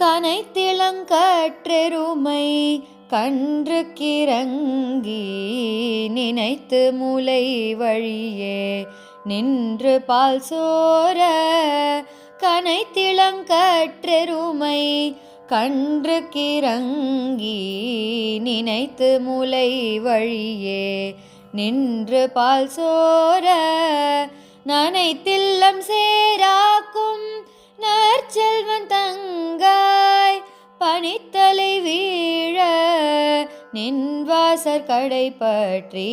கனைத்திளங்கற்றெருமை கன்று கிறங்கி நினைத்து முலை வழியே நின்று பால் சோர கனைத்திளங்கற்றெருமை கன்று கிறங்கி நினைத்து முலை வழியே நின்று பால் சோர நனைத்தில்லம் சேராக்கும் நற்செல்வன் தங்கா பணித்தலை வீழ நின்வாசற் கடை பற்றி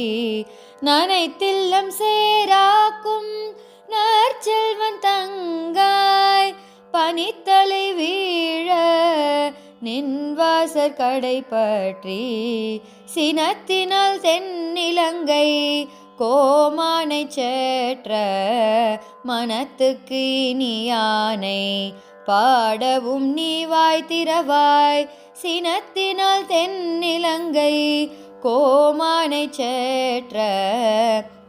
நனைத்தில்லம் சேராக்கும் நற்செல்வன் தங்காய் பனித்தலை வீழ நின்வாசற் கடை பற்றி சினத்தினால் தென்னிலங்கை கோமானை சேற்ற மனத்துக்கு இனியானை பாடவும் நீ வாய் திறவாய். சினத்தினால் தென்னிலங்கை கோமானை சேற்ற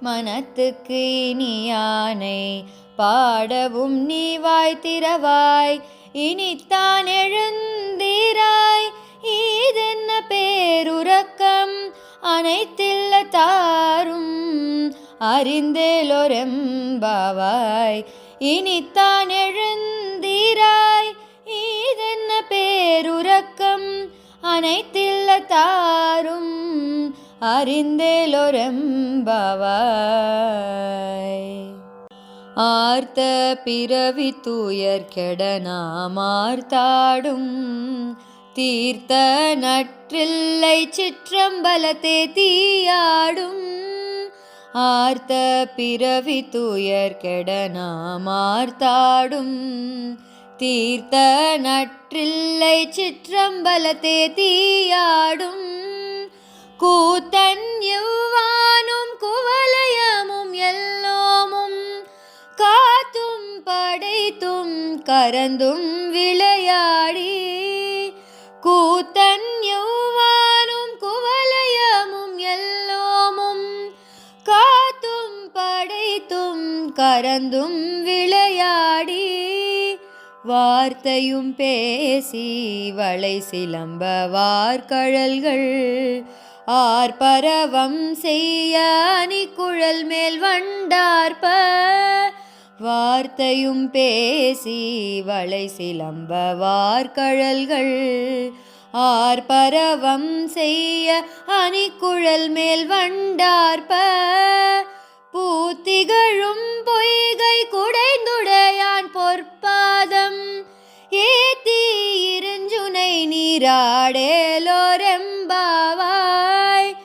மனத்துக்கு இனியானை பாடவும் நீ வாய் திறவாய். இனித்தான் எழுந்தீராய். ஈதென்ன பேருறக்கம் அனைத்தில்ல தாரும். அறிந்தேலொரெம்பாவாய் இனித்தான் எழுந்த பேருறக்கம் அனைத்தில்லத்தாரும் தாரும் ஆர்த்த பிறவி தூயர் கெடனாமார்த்தாடும் தீர்த்த நற்றில்லை சிற்றம்பலத்தே தீயாடும். ஆர்த்த பிறவி தூயர் கெடனாமார்த்தாடும் தீர்த்த நற்றில்லை சிற்றம்பலத்தே தீயாடும். கூத்தன் எவ்வானும் குவலயமும் எல்லோமும் காத்தும் படைத்தும் கரந்தும் விளையாடி. கூத்தன் எவ்வானும் குவலயமும் எல்லோமும் காத்தும் படைத்தும் கரந்தும் விளையாடி. வார்த்தையும் பேசி வளை சிலம்ப வார்கழல்கள் ஆர்பரவம் செய்ய அணிக்குழல் மேல் வண்டார்ப. வார்த்தையும் பேசி வளை சிலம்ப வார்கழல்கள் ஆர்பரவம் செய்ய அணிக்குழல் மேல் வண்டார்ப. பூத்திகழும் நீராடேலோரெம்பாவாய்.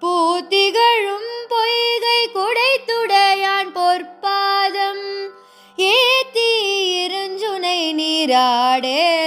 பூத்திகழும் பொய்கை குடைத்துடையான் பொற்பாதம். ஏத்தி இருஞ்சுனை நீராடே